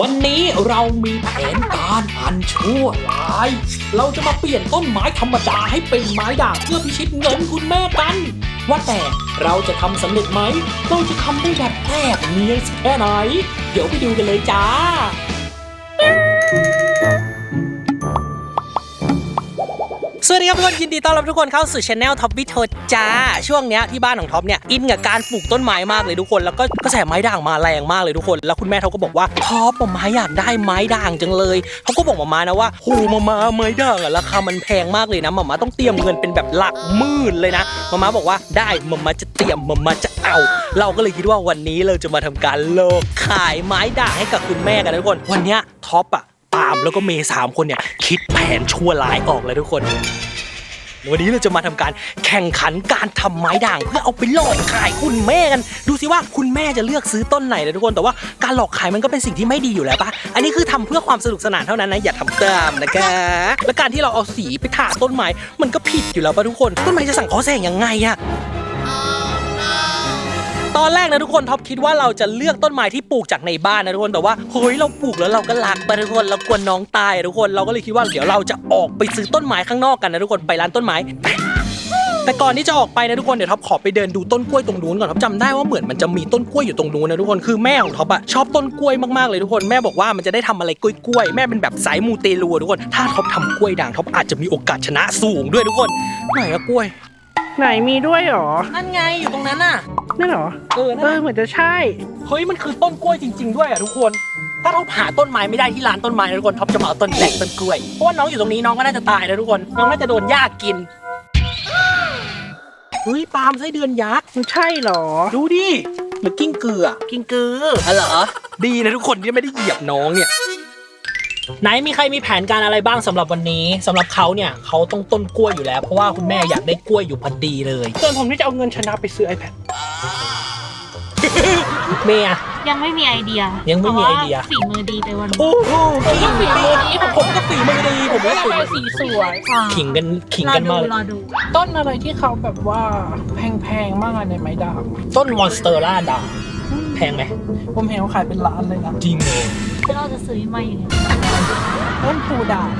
วันนี้เรามีแผนการอันชั่วร้าย เราจะมาเปลี่ยนต้นไม้ธรรมดาให้เป็นไม้ด่างเพื่อพิชิตเงินคุณแม่กัน ว่าแต่เราจะทำสำเร็จไหม เราจะทำได้แบบแอบเนียนแค่ไหน เดี๋ยวไปดูกันเลยจ้า สวัสดีครับทุกคนยินดีต้อนรับทุกคนเข้าสู่ช anel ท็อปวิทโทจ้า ช่วงเนี้ยที่บ้านของท็อปเนี่ยอินกับการปลูกต้นไม้มากเลยทุกคนแล้วก็กระแสไม้ด่างมาแรงมากเลยทุกคน แล้วคุณแม่เขาก็บอกว่าท็อปมามาอยากได้ไม้ด่างจังเลยเขาก็บอกมามานะว่าโหมามาไม้ด่างอะราคามันแพงมากเลยนะมามาต้องเตรียมเงินเป็นแบบหลักหมื่นเลยนะมามาบอกว่าได้มามาจะเตรียมมามาจะเอา เราก็เลยคิดว่าวันนี้เราจะมาทำการโลกขายไม้ด่างให้กับคุณแม่กันนะทุกคน วันเนี้ยท็อปอะาล์มแล้วก็เมย์สามคนเนี่ยคิดแผนชั่วร้ายออกเลยทุกคน วันนี้เราจะมาทำการแข่งขันการทำไม้ด่างเพื่อเอาไปหลอกขายคุณแม่กันดูสิว่าคุณแม่จะเลือกซื้อต้นไหนนะทุกคนแต่ว่าการหลอกขายมันก็เป็นสิ่งที่ไม่ดีอยู่แล้วปะอันนี้คือทำเพื่อความสนุกสนานเท่านั้นนะอย่าทำตามนะคะและการที่เราเอาสีไปทาต้นไม้มันก็ผิดอยู่แล้วปะทุกคน ต้นไม้จะสั่งขอแสงยังไงอะ ตอนแรกนะทุกคนท็อปคิดว่าเราจะเลือกต้นไม้ที่ปลูกจากในบ้านนะทุกคนแต่ว่าเฮ้ยเราปลูกแล้วเราก็รักไปทุกคนเรากลัวน้องตายทุกคนเราก็เลยคิดว่าเดี๋ยวเราจะออกไปซื้อต้นไม้ข้างนอกกันนะทุกคนไปร้านต้นไม้แต่ก่อนที่จะออกไปนะทุกคนเดี๋ยวท็อปขอไปเดินดูต้นกล้วยตรงนู้นก่อนท็อปจำได้ว่าเหมือนมันจะมีต้นกล้วยอยู่ตรงนู้นนะทุกคนคือแม่ของท็อปอะชอบต้นกล้วยมากๆเลยทุกคนแม่บอกว่ามันจะได้ทำอะไรกล้วยๆแม่เป็นแบบสายมูเตลูทุกคนถ้าท็อปทำกล้วยด่างท็อปอาจจะมีโอกาสชนะสูงด้วยทุกคนไหนอะกล้วย ไหนมีด้วยเหรอ นั่นไงอยู่ตรงนั้นน่ะ นั่นเหรอ เออนั่นเอน่ะอเหมือนจะใช่ เฮ้ยมันคือต้นกล้วยจริง ๆ ด้วยอะทุกคน ถ้าเราหาต้นไม้ไม่ได้ที่ร้านต้นไม้นะทุกคนท็อปจะมาเอาต้นแหลกต้นกล้วย เพราะว่าน้องอยู่ตรงนี้น้องก็น่าจะตายนะทุกคน น้องน่าจะโดนหญ้ากิน เฮ้ยปาล์มไส้เดือนยักษ์ มันใช่เหรอ ดูดิเหมือนกิ้งกืออะกินกืออ๋อเหรอ ดีนะทุกคนที่ไม่ได้เหยียบน้องเนี่ย ไหนมีใครมีแผนการอะไรบ้างสำหรับวันนี้สำหรับเขาเนี่ยเขาต้องต้นกล้วยอยู่แล้ว เพราะว่าคุณแม่อยากได้กล้วยอยู่พอดีเลยส่วนผมที่จะเอาเงินชนะไปซื้อ iPad เมย์อะยังไม่มีไอเดียยังไม่มีไอเดียพราะว่าฝีมือดีไปวันโอ้โหผมก็ฝีมือดีผมก็ฝีมือดีผมก็ฝีมือดีสีสวยขิงกันขิงรอกันดูมากเลยรอดูต้นอะไรที่เขาแบบว่าแพงๆมากอะในไม้ด่างต้นมอนสเตอร่าดาแพงไหมผมเห็นเขาขายเป็นล้านเลยนะจริงเลยที่ เราจะซื้อมาอย่างเงี้ยต้นพูด่าง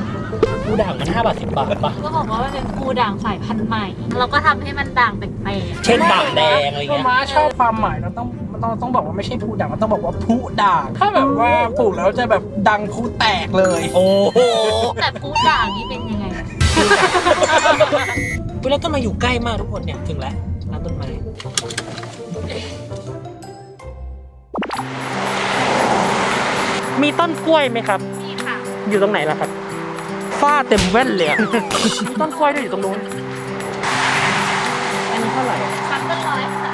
ผู้ด่างมัน5บาท10บาทปะก็บอกว่ามันเป็นภูด่างสายพันธุ์ใหม่ เราก็ทำให้มันด่างแปลกเช่นด่างแดงอะไรพ่อเงี้ย ม้าชอบความหมายเราต้องมันต้องต้องบอกว่าไม่ใช่พูด่างมันต้องบอกว่าพูด่างถ้าแบบว่าปลูกแล้วจะแบบดังพูแตกเลยโอ้โหๆแต่ภูด่างนี่เป็นยังไง เวลาต้นไม้อยู่ใกล้มากทุกคนเนี่ย ถึงแล้วร้านต้นไม้ มีต้นกล้วยไหมครับนี่ค่ะ อยู่ตรงไหนล่ะครับฝ้าเต็มแว่นเลยอะต้นกล้วยด้วยอยู่ตรงนู้นอันนี้เท่าไหร่ครั้งละร้อยค่ะ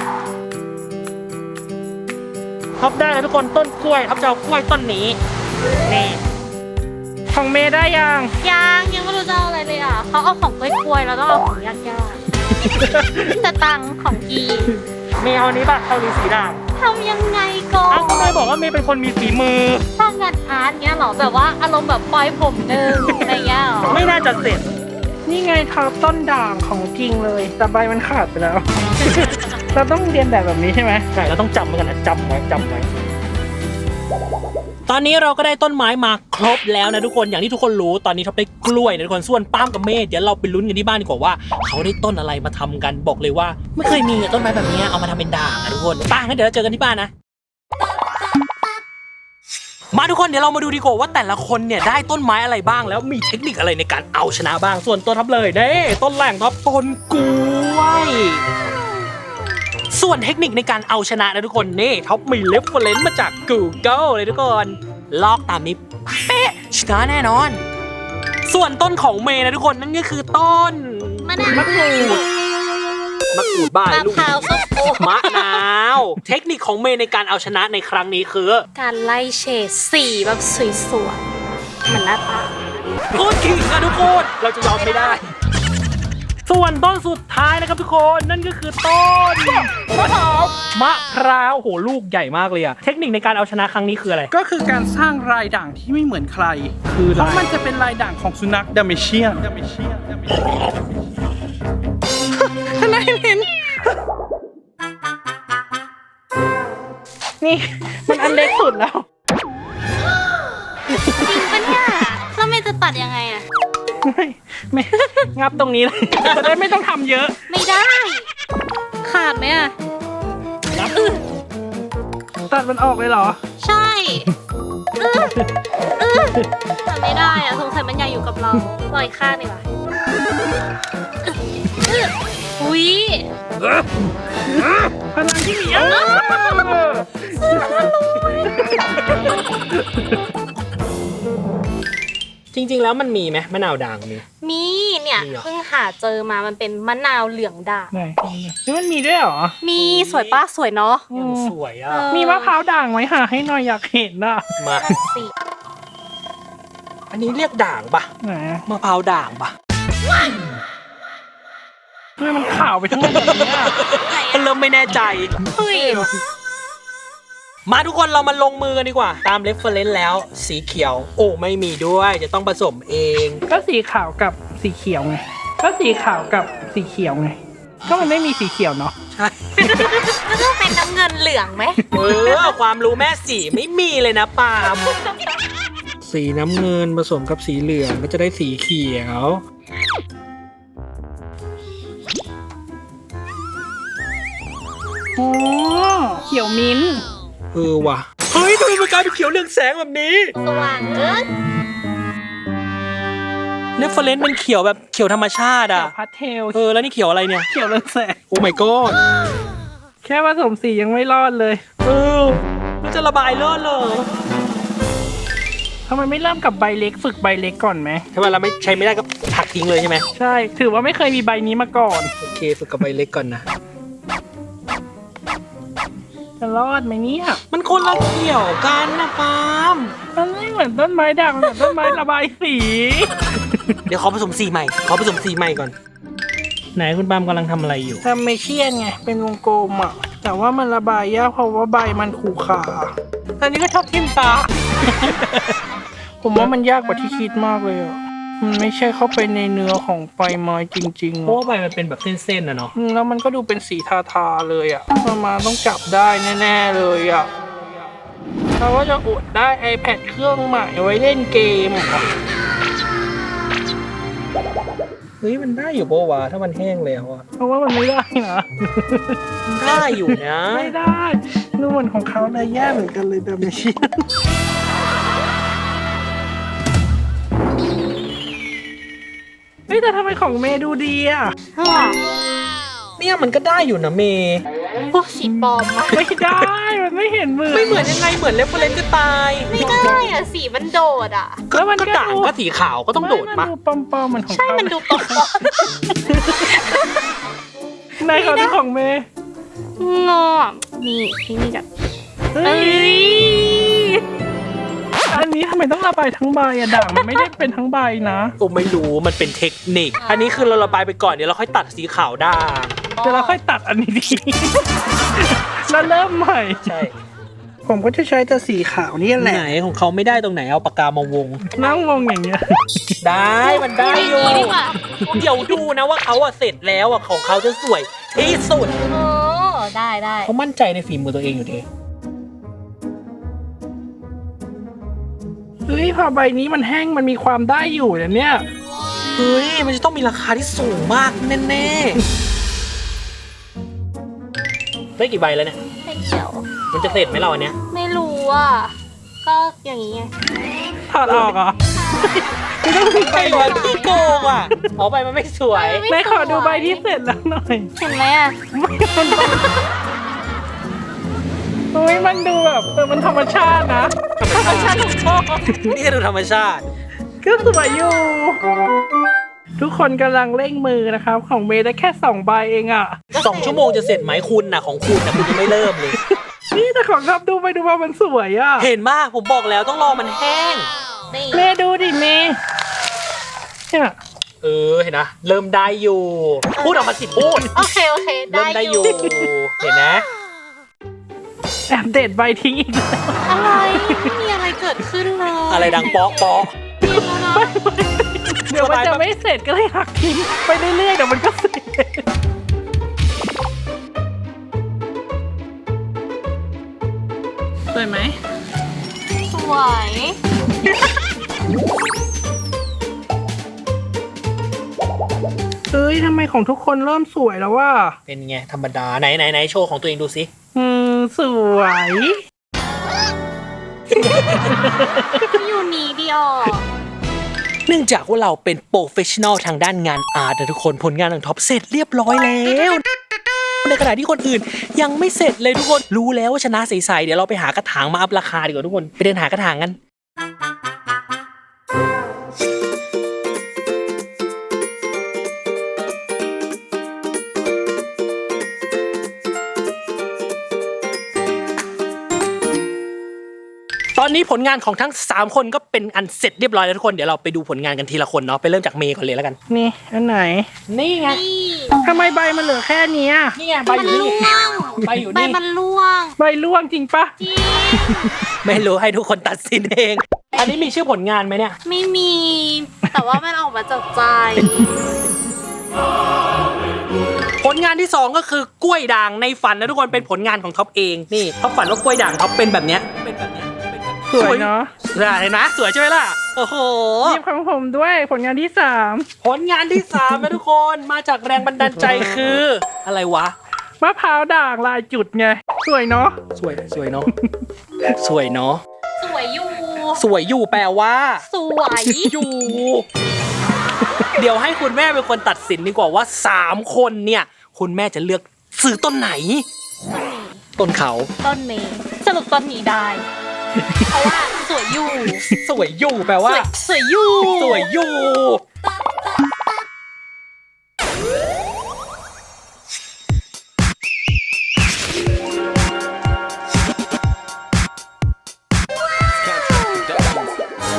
ท็อปได้แล้วทุกคนต้นกล้วยท็อปจะเอากล้วยต้นนี้นี่ของเมย์ได้ยังยังยังไม่รู้จะเอาอะไรเลยอะเขาเอาของกล้วยๆแล้วต้องเอาของยากๆแต่ตังค์ของกีเมย์เอาอันนี้ป่ะเอาหรือสีด่างทำยังไงก่ออ้าวนก็เลยบอกว่าเมย์เป็นคนมีฝีมือสร้างงานอาร์ตเงี้ยเหรอแบบว่าอารมณ์แบบปล่อยผมหนึ่งอะไรเงี้ยเหรอไม่น่าจะเสร็จ นี่ไงทอต้นด่างของจริงเลยแต่ใบมันขาดไปแล้ว เราต้องเรียนแบบแบบนี้ใช่ไหมใช่เราต้องจำไว้กันนะจำไว้จำไว้ ตอนนี้เราก็ได้ต้นไม้มาครบแล้วนะทุกคนอย่างที่ทุกคนรู้ตอนนี้ท็อปได้กล้วยนะทุกคนส่วนป้ามกับเมฆเดี๋ยวเราไปลุ้นกันที่บ้านดีกว่าว่า เขาได้ต้นอะไรมาทำกันบอกเลยว่า ไม่เคยมีต้นไม้แบบนี้เอามาทำเป็นด่างอะทุกคนป้างั้นเดี๋ยวเราเจอกันที่บ้านนะมาทุกคนเดี๋ยวเรามาดูดีกว่าว่าแต่ละคนเนี่ยได้ต้นไม้อะไรบ้าง แล้วมีเทคนิคอะไรในการเอาชนะบ้างส่วนตัวท็อปเลยเด้ต้นแรกท็อปต้นกล้วย ส่วนเทคนิคในการเอาชนะนะทุกคนนี่ท็อปมีเลฟเฟรนซ์มาจาก Google เลยทุกคนลอกตามนี้เป๊ะชนะแน่นอน ส่วนต้นของเมย์นะทุกคนนั่นก็คือต้นมะนาวมะกรูดมะกรูดบ้ามะพร้าวส้มโอมะนาว เทคนิคของเมย์ในการเอาชนะในครั้งนี้คือ การไล่เฉดสีแบบสวยๆเหมือนหน้าตาโคตรขิงอะทุกคนเราจะยอมไม่ได้ ส่วนต้นสุดท้ายนะครับทุกคนนั่นก็คือต้นมะพร้าวมะพร้าวโหลูกใหญ่มากเลยอะเทคนิคในการเอาชนะครั้งนี้คืออะไร ก็คือการสร้างลายด่างที่ไม่เหมือนใคร คือเพราะลายมันจะเป็นลายด่างของสุนัขดัมเมเชียนดัมเมเชียนดัมเมเชียนอะไรเห็นนี่มันอันเล็กสุดแล้วตัดยังไงอะ ไม่ไม่ งับตรงนี้เลยจะได้ไม่ต้องทำเยอะ ไม่ได้ ขาดไหมอะตัดมันออกเลยเหรอ ใช่อื้ออื้อทำไม่ได้อะสงสัยมันอยากอยู่กับเราปล่อยข้างดีกว่าอื้ออุ้ยพลังที่มีอะ จริง ๆ แล้วมันมีไหมมะนาวด่างมี มีเนี่ยมีเหรอ เพิ่งหาเจอมามันเป็นมะนาวเหลืองด่างไหนนี่มันมีด้วยเหรอ มีสวยป้าสวยเนาะ ยังสวยอะ เออ มีมะพร้าวด่างไหมหาให้หน่อยอยากเห็นอะมา นั่นสิอันนี้เรียกด่างปะไหนมะพร้าวด่างปะทำไมมันขาวไปทั้งหมดแบบนี้อะเริ่มไม่แน่ใจ เฮ้ย มาทุกคนเรามาลงมือกันดีกว่า ตามเรฟเฟรนซ์แล้ว สีเขียว โอ้ไม่มีด้วยจะต้องผสมเอง ก็สีขาวกับสีเขียวไง ก็สีขาวกับสีเขียวไง ก็มันไม่มีสีเขียวเนาะ ใช่ ก็ต้องเป็นน้ำเงินเหลืองไหม เออ ความรู้แม่สีไม่มีเลยนะปาล์มสีน้ำเงินผสมกับสีเหลืองก็จะได้สีเขียวอ๋อเขียวมิ้นท์ เออว่ะ เฮ้ยทำไมมันกลายเป็นเขียวเรืองแสงแบบนี้ สว่างเกินเรฟเฟรนซ์เป็นเขียวแบบเขียวธรรมชาติเขีอะยวพาสเทลเออ แล้วนี่เขียวอะไรเนี่ย เขียวเรืองแสง โอ้ my god แค่ผสมสียังไม่รอดเลยเออมันจะระบายเลิศเลยทำไมไม่เริ่มกับใบเล็กฝึกใบเล็กก่อนไหม ถ้าว่าเราไม่ใช้ไม่ได้ก็ผักทิ้งเลยใช่ไหม ใช่ ถือว่าไม่เคยมีใบนี้มาก่อน โอเค ฝึกกับใบเล็กก่อนนะ จะรอดไหมเนี่ยมันคนละเขียวกันนะปาล์มมันไม่เหมือนต้นไม้ด่างมันเหมือนต้นไม้ระบายสี เดี๋ยวขอผสมสีใหม่ ขอผสมสีใหม่ก่อน ไหนคุณปาล์มกำลังทำอะไรอยู่ ทำเมเชียนไง เป็นวงกลมอะ แต่ว่ามันระบายยากเพราะว่าใบมันขูขาอันนี้ก็ชอบทิ่มตา ผมว่ามันยากกว่าที่คิดมากเลยอะ มันไม่ใช่เข้าไปในเนื้อของใบไม้จริงๆเพราะอะว่าใบมันเป็นแบบเส้นๆนะเนาะอืมแล้วมันก็ดูเป็นสีทาๆเลยอะประมาณต้องจับได้แน่ๆเลยอะเราก็จะอดได้ iPad เครื่องใหม่ไว้เล่นเกมอะเฮ้ยมันได้อยู่ปะวะถ้ามันแห้งแล้วอะเพราะว่ามันไม่ได้นะมันได้อยู่นะ ไม่ได้ดูเหมือนของเขาเลยแย่เหมือนกันเลยแบบเมเชีย ฮ้ยแต่ทำไมของเมย์ดูดีอะ เนี่ยมันก็ได้อยู่นะเมย์พวกสีปลอมอะไม่ได้มันไม่เห็นมือไม่เหมือนยังไงเหมือนเรฟเฟรนซ์จะตายไม่ได้อะสีมันโดดอะแล้วมันก็ก็ด่างดูก็สีขาวก็ต้องโดดมัปะนดูปอมๆเหมือนของใช่เขามันดูปลอมในขอดูของเมย์ๆงอนี่ที่นี่กับเฮ้ย อันนี้ทำไมต้องระบายทั้งใบอะด่างมันไม่ได้เป็นทั้งใบนะโอ้ไม่รู้มันเป็นเทคนิค อันนี้คือเราระบายไปก่อนเดี๋ยวเราค่อยตัดสีขาวด่างเดี๋ยวเราค่อยตัดอันนี้ดีแล้วเริ่มใหม่ ใช่ผมก็จะใช้แต่สีขาวนี่แหละไหนของเขาไม่ได้ตรงไหนเอาปากกามาวง นั่งงงอย่างเงี้ย ได้มันได้ออยู่ย่างนี้ดีกว่าเดี๋ยวดูนะว่าเขาอะเสร็จแล้วอะของเขาจะสวยที่สุด โอ้ ได้ได้เขามั่นใจในฝีมือตัวเองอยู่ดี เฮ้ยพอใบนี้มันแห้งมันมีความได้อยู่นะเนี่ยเฮ้ย มันจะต้องมีราคาที่สูงมากแน่ๆ ได้กี่ใบแล้วเนี่ย ไม่เขียว มันจะเสร็จไหมเราอันเนี้ย ไม่รู้อะ ก็อย่างนี้ไงถอดออกเหรอใบมันขี้โกงอะอ๋อใบมันไม่สวย ไม่ไหนขอดูใบที่เสร็จแล้วหน่อย เห็นไหมอะ เฮ้ยมันดูแบบเออมันธรรมชาตินะ ธรรมชาติชอบนี่คือดูธรรมชาติ ก็สวยอยู่ ทุกคนกำลังเร่งมือนะครับ ของเมย์ได้แค่สองใบเองอะ สองชั่วโมงจะเสร็จไหมคุณน่ะของคุณน่ะคุณยังไม่เริ่มเลย นี่แต่ของทับดูไปดูมามันสวยอะ เห็นมากผมบอกแล้วต้องรอมันแห้ง นี่เมย์ดูดิเมย์เนี่ยเออเห็นนะเริ่มได้อยู่ พูดออกมาสิพูด โอเค โอเค เริ่มได้อยู่ เห็นนะ แอบเด็ดใบทิ้งอีกแล้วอะไรไม่มีอะไรเกิดขึ้นเลยอะไรดังป๊อกป๊อกเรียนแล้วนะเดี๋ยวมันจะไม่เสร็จก็เลยหักทิ้งไปเรื่อยๆเดี๋ยวมันก็เสร็จสวยไหมสวยเฮ้ยทำไมของทุกคนเริ่มสวยแล้วว่าเป็นไงธรรมดาไหนไหนไหนโชว์ของตัวเองดูสิอืม สวย อยู่นี้เดียวเนื่องจากว่าเราเป็นโปรเฟชชั่นอลทางด้านงานอาร์ตนะทุกคนผลงานของท็อปเสร็จเรียบร้อยแล้วในขณะที่คนอื่นยังไม่เสร็จเลยทุกคนรู้แล้วว่าชนะใสๆเดี๋ยวเราไปหากระถางมาอัพราคาดีกว่าทุกคน ไปเดินหากระถางกัน อนนี้ผลงานของทั้ง 3 คนก็เป็นอันเสร็จเรียบร้อยแล้วทุกคนเดี๋ยวเราไปดูผลงานกันทีละคนเนาะไปเริ่มจากเมย์ก่อนเลยแล้วกัน นี่อันไหนนี่ไงนี่ทำไมใบมันเหลือแค่เนี้ยนี่ไงใบมันอยู่ร่นี่วงใบอยู่ใบนี่มันร่วงใบร่วงจริงปะจริงไม่รู้ให้ทุกคนตัดสินเอง อันนี้มีชื่อผลงานไหมเนี่ย ไม่มี แต่ว่ามันออกมาจากใจ ผลงานที่ 2 ก็คือกล้วยด่างในฝันนะทุกคนเป็นผลงานของท็อปเองนี่ท็อปฝันว่ากล้วยด่างท็อปเป็นแบบเนี้ยเป็นแบบเนี้ยเป็นแบบ สวยเนาะสวยเห็นไหมสวยใช่ไหมล่ะ โอ้โหหยิบของผมด้วยผลงานที่สามผลงานที่3นะทุกคนมาจากแรงบันดาลใจคือ อะไรวะ มะพร้าวด่างลายจุดไง สวยเนาะสวยสวยเนาะสวยเนาะสวยอยู่ สวยอยู่แปลว่า สวยอยู่ เดี๋ยวให้คุณแม่เป็นคนตัดสินดีกว่าว่า3คนเนี่ย คุณแม่จะเลือกซื้อต้นไหน ต้นเขา ต้นเมย์สรุปต้นนี้ได้ เพราะว่าสวยอยู่สวยอยู่แปลสว่า วยสวยอยู่สวยอยู่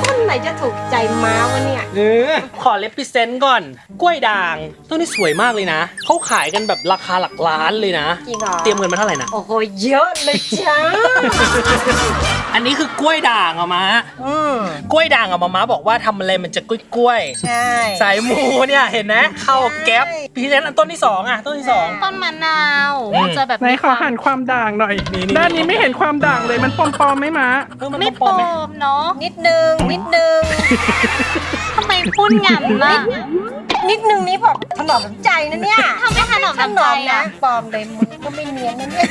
ต้นไหนจะถูกใจม้าวะเนี่ย เออขอเลพิเซนต์ก่อน กล้วยด่างต้นนี้สวยมากเลยนะ เขาขายกันแบบราคาหลักล้านเลยนะ จริงเหรอ เตรียมเงินมาเท่าไหร่นะ โอ้โห เยอะเลยจ้า อันนี้คือกล้วยด่างอะมาอืมกล้วยด่างอะมาม้าบอกว่าทำอะไรมันจะกล้วยกล้วยๆใช่ สายมูเนี่ยเห็นไหมเข้าแก๊ปใช่พรีเซนต์อันต้นที่สองอะต้นที่สอง ต้นมะนาวอืมมันจะแบบไหนขอหันความด่างหน่อย นี่นี่ ด้านนี้ไม่เห็นความด่างเลยมันปลอมๆไหมมะเออมันไม่ปโปลอมไหม มเนาะนิดนึง นิดนึง ทำไมพูดงั้นล่ะนิดนึงนี้บอกถนอมน้ำใจนะเนี่ยทำไมถนอมถน้ำนใจอมนะอะปลอมเลยมึงก็ไม่เนียนนะเนี่ย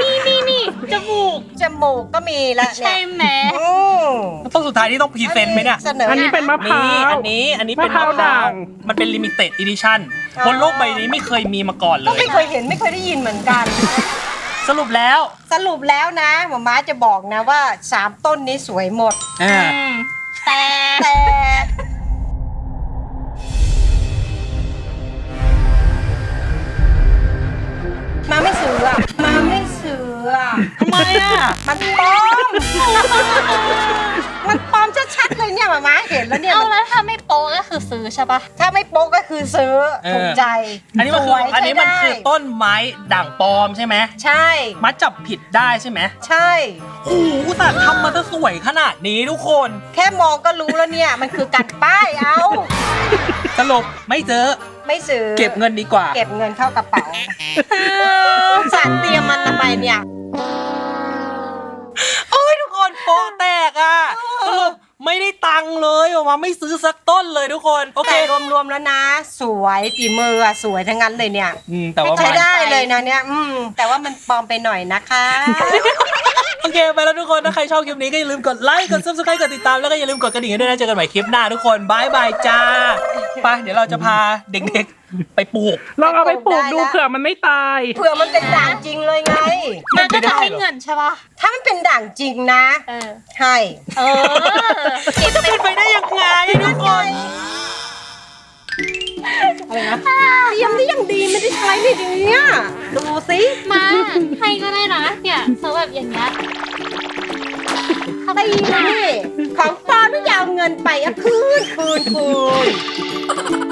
นี่นี่นี่จมูกจมูกก็มีละเนี่ใช่ยไหม อืมต้นสุดท้ายที่ต้องพรีเซนต์ไหมเนี่ยเสนออันนี้เป็นมะพร้านี่ว อันนี้อันนี้เป็นมะพร้าวด่าง มันเป็นลิมิเต็ดอีดิชั่นอ๋อบนโลกใบนี้ไม่เคยมีมาก่อนเลก็ย ไม่เคยเห็นไม่เคยได้ยินเหมือนกัน สรุปแล้วสรุปแล้วนะหมอม้าจะบอกนะว่าสามต้นนี้สวยหมด อ่าอืมแต่แต่ ไมอะ มันปลอม มันปลอมชัดๆเลยเนี่ยหมาม้าเห็นแล้วเนี่ยเอามันแล้วถ้าไม่โป๊ก็คือซื้อใช่ปะถ้าไม่โป๊กก็คือซื้อเออ ถูกใจอันนี้มันสคือวยอันนี้มันใช้คือได้ต้นไม้ด่างปลอมใช่ไหมใช่ มัดจับผิดได้ใช่ไหมใช่โอ้โหอุตส่าห์ทำมาซะสวยขนาดนี้ทุกคนแค่มองก็รู้แล้วเนี่ย มันคือกัดป้ายเอา สรุปไม่เจอไม่ซื้อเก็บเงินดีกว่า เก็บเงินเข้ากระเป๋าสารเตรียมมันทำไมเนี่ย โอ้ยทุกคนโปะแตกอะสรุปไม่ได้ตังค์เลยออกมาไม่ซื้อสักต้นเลยทุกคนโอเคแต่รวมๆแล้วนะ สวยฝีมืออะสวยทั้งนั้นเลยเนี่ย อืมแต่ว่าใช้มันได้เลยนะเนี่ยอืมแต่ว่ามันปลอมไปหน่อยนะคะโอ เคไปแล้วทุกคนถ้าใครชอบคลิปนี้ก็อย่าลืมกดไลค์กด subscribe กดติดตามแล้วก็อย่าลืมกดกระดิ่งให้ด้วยนะเจอกันใหม่คลิปหน้าทุกคนบายบายจ้าไปเดี๋ยวเราจะพาเด็กๆไปปลูก ลองเอาไปปลูกดูได้ละเผื่อมันไม่ตาย เผื่อมันเป็นด่างจริงเลยไง มันก็ไม่ได้จะให้เหรอเงินใช่ปะถ้ามันเป็นด่างจริงนะเออใช่เออเก็บจะไปเป็นไปได้ยังไงทุกคนอะไรนะเตรียมได้อย่าง ดีไม่ได้ใช้ไม่ดีเนี่ยดูสิมาให้ก็ได้นะเนี่ยซื้อแบบอย่างเงี้ยตีนี่ของปลอมไม่ยาวเงินไปอะคืนคืนคืน